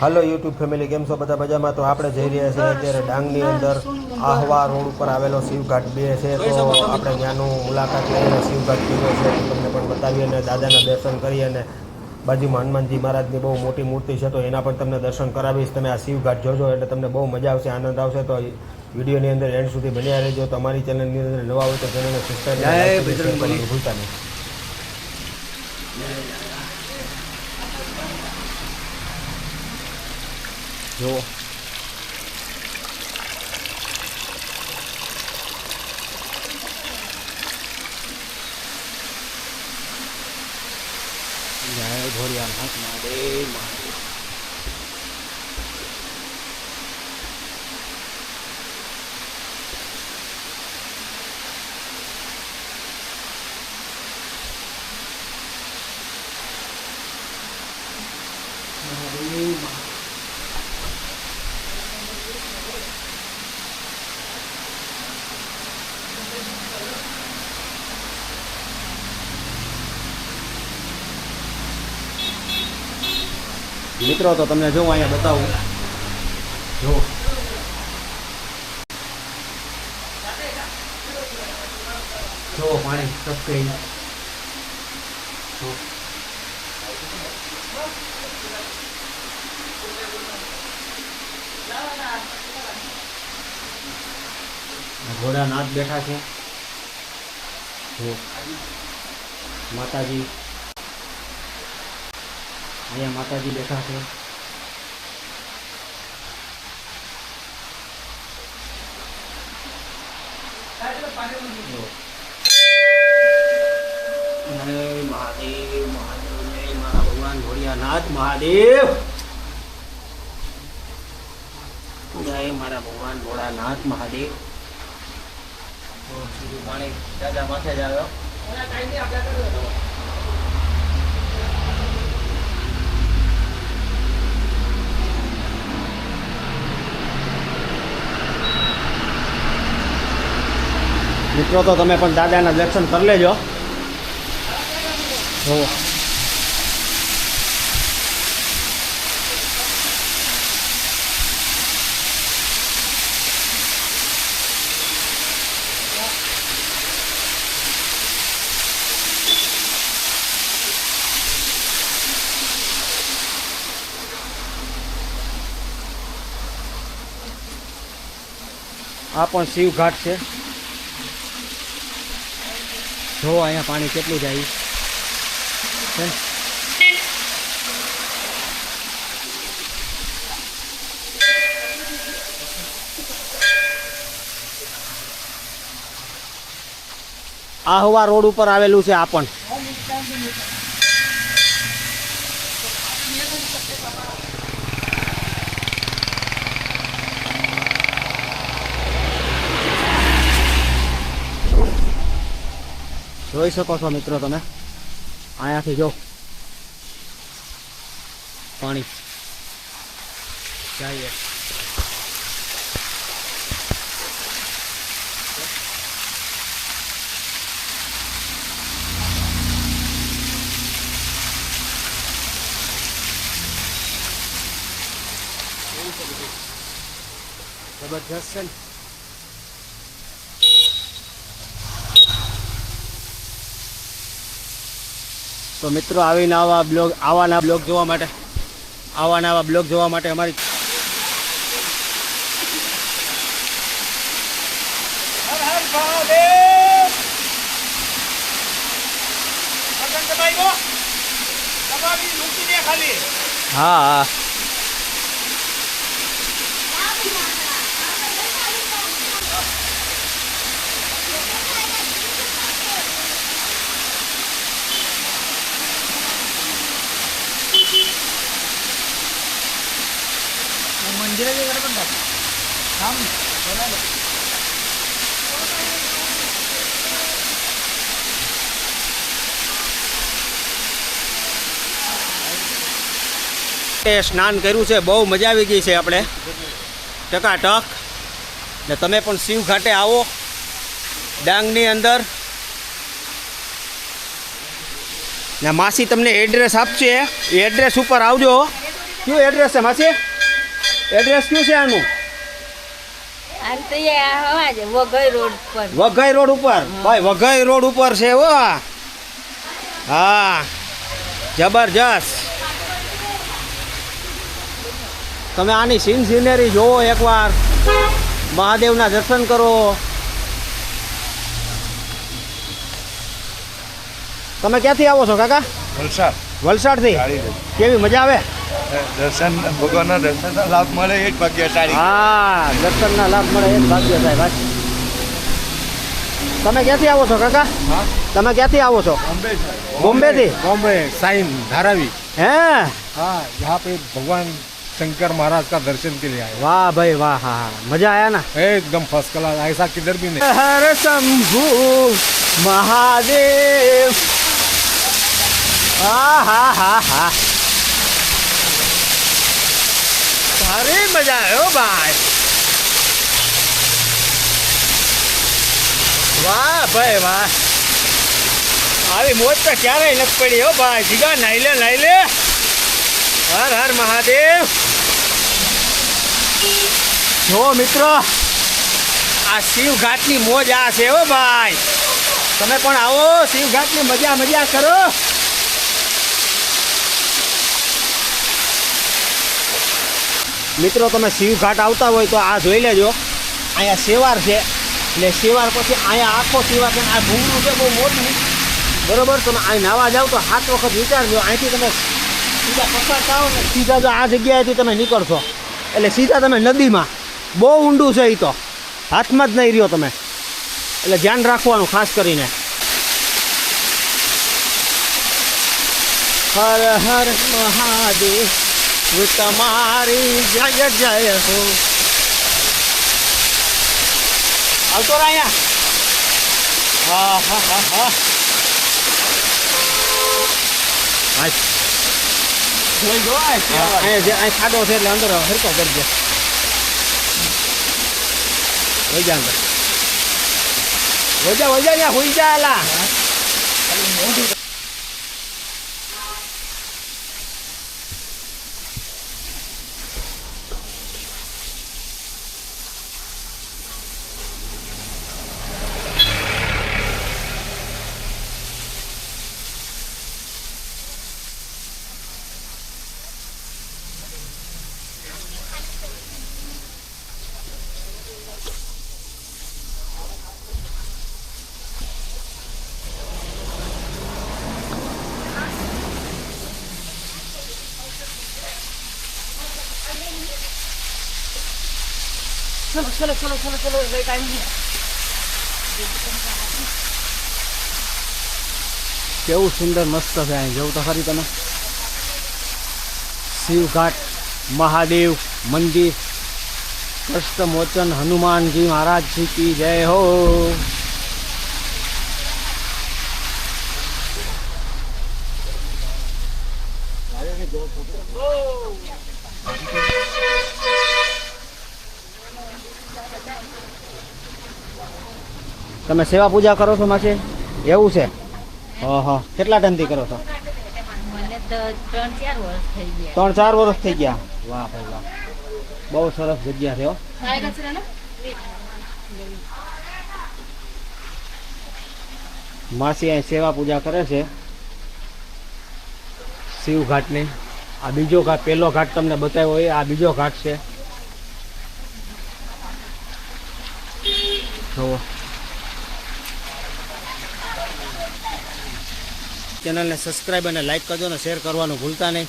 હાલો YouTube family કેમ છો બધા મજામાં? તો આપણે જઈ રહ્યા છીએ અત્યારે ડાંગની અંદર. આહવા રોડ ઉપર આવેલો શિવઘાટ બે છે તો આપણે ત્યાંનું મુલાકાત લઈને શિવઘાટ કેવો છે તમને પણ બતાવીએ અને દાદાના દર્શન કરીએ અને બાજુમાં હનુમાનજી મહારાજની બહુ મોટી મૂર્તિ છે તો એના પણ તમને દર્શન કરાવીશ. તમે આ શિવઘાટ જોજો એટલે તમને બહુ મજા આવશે આનંદ આવશે. તો વિડીયોની અંદર એન્ડ સુધી બન્યા રહેજો. તમારી ચેનલની અંદર નવા હોય તો ચેનલને સબસ્ક્રાઈબ ભૂલતા નહીં. જુઓ જય ભોળિયા નાથ મહાદેવ મહાદેવ મહાદેવ મિત્રો, તો તમને જો અહીંયા બતાવું. જો. જો, પાણી ટપકે જો. આ ઘોડાનાથ બેઠા છે. માતાજી. અહીંયા માતાજી બેઠા છે. મહાદેવ મહાદેવ મારા ભગવાન ભોળિયાનાથ મહાદેવ! જય મારા ભગવાન ભોળાનાથ મહાદેવ! તો સીધું પાણી દાદા માથે જ આવ્યો. મિત્રો તો તમે પણ દાદાના દર્શન કરી લેજો. જુઓ આ પણ શિવઘાટ છે. જો અહીંયા પાણી કેટલું જાય. આહવા રોડ ઉપર આવેલું છે આ જોઈ શકો છો મિત્રો તમે. અહીંયાથી જો. પાણી. જઈએ. જબરજસ્ત છે ને. તો મિત્રો આવીને આવા બ્લોગ આવાના બ્લોગ જોવા માટે આવાના આવા બ્લોગ જોવા માટે અમારી હા હા. આમ, બરાબર. સ્નાન કર્યું છે, બહુ મજા આવી ગઈ છે આપણે. ટકાટક. ને તમે પણ શિવ ઘાટે આવો. ડાંગની અંદર. ને માસી તમને એડ્રેસ આપશે. એ એડ્રેસ ઉપર આવજો. કયું એડ્રેસ છે માસી? એડ્રેસ કયું છે આનું? વઘઈ રોડ પર વઘઈ રોડ ઉપર? ભાઈ વઘઈ રોડ ઉપર છે હો હા. જબરજસ્ત. તમે આની સીન સિનેરી જોવો એકવાર. મહાદેવના દર્શન કરો. તમે ક્યાંથી આવો છો કાકા? વલસાડ. વલસાડથી? કેવી મજા આવે? દર્શન ભગવાનના દર્શનનો લાભ મળે એ જ ભાગ્યશાળી હા દર્શનના લાભ મળે એ જ ભાગ્ય થાય ભાઈ તમે ક્યાંથી આવો છો કાકા તમે ક્યાંથી આવો છો બોમ્બે બોમ્બે થી बॉम्बे साइन धारावी હે हाँ यहाँ पे भगवान शंकर महाराज का दर्शन के लिए आए વાહ ભાઈ વાહ હા હા મજા આયા ના एकदम फर्स्ट क्लास ऐसा किधर भी नहीं હર શંભુ મહાદેવ હા હા હા હા સારી મજા આવ્યો ભાઈ. વાહ ભાઈ, વાહ. આવી મોજ તો ક્યારેય નથી પડી, હો ભાઈ. જીગા, નાઈ લે નાઈ લે. હર હર મહાદેવ. જો મિત્રો, આ શિવઘાટની મોજ આ છે, હો ભાઈ. તમે પણ આવો, શિવઘાટની મજા મજા કરો. મિત્રો, તમે શિવ ઘાટ આવતા હોય તો આ જોઈ લેજો. અહીંયા સેવાર છે. એટલે સેવાર પછી અહીંયા આખો સેવાર છે આ ભૂંગળું છે, બહુ મોટું. બરોબર? તમે અહીં નાવા જાઓ તો સાત વખત વિચારજો અહીંથી તમે સીધા પસાર થાઓ ને, સીધા જો આ જગ્યાએથી તમે નીકળશો. એટલે સીધા તમે નદીમાં. બહુ ઊંડું છે એ તો. હાથમાં જ નહીં રહ્યો તમે. એટલે ધ્યાન રાખવાનું ખાસ કરીને. હર હર મહાદેવ. તમારી જય જય હો આવતો રે અહીંયા હા હા હા હા હાય. જોઈ જો આ સેવા. અહીંયા જે અહીં ખાડો છે એટલે અંદર હરકો કરજે વહી જા અંદર વહી જા વહી જા અહીંયા હોઈ જા એલા કેવું સુંદર મસ્ત છે અહીં જવું તો ખરી તમે શિવઘાટ મહાદેવ મંદિર કષ્ટમોચન હનુમાનજી મહારાજજી કી જય હો તમે સેવા પૂજા કરો છો માસી? એવું છે? ઓહો કેટલા ટાઈમથી કરો છો? ત્રણ ચાર વર્ષ થઈ ગયા. વાહ ભાઈ વાહ. બહુ સરસ જગ્યા છે માસી અહીં સેવા પૂજા કરે છે. શિવ ઘાટની. આ બીજો ઘાટ પહેલો ઘાટ તમને બતાવ્યો હોય આ બીજો ઘાટ છે. જુઓ. ચેનલને સબસ્ક્રાઈબ અને લાઈક કરજો અને શેર કરવાનું ભૂલતા નહીં.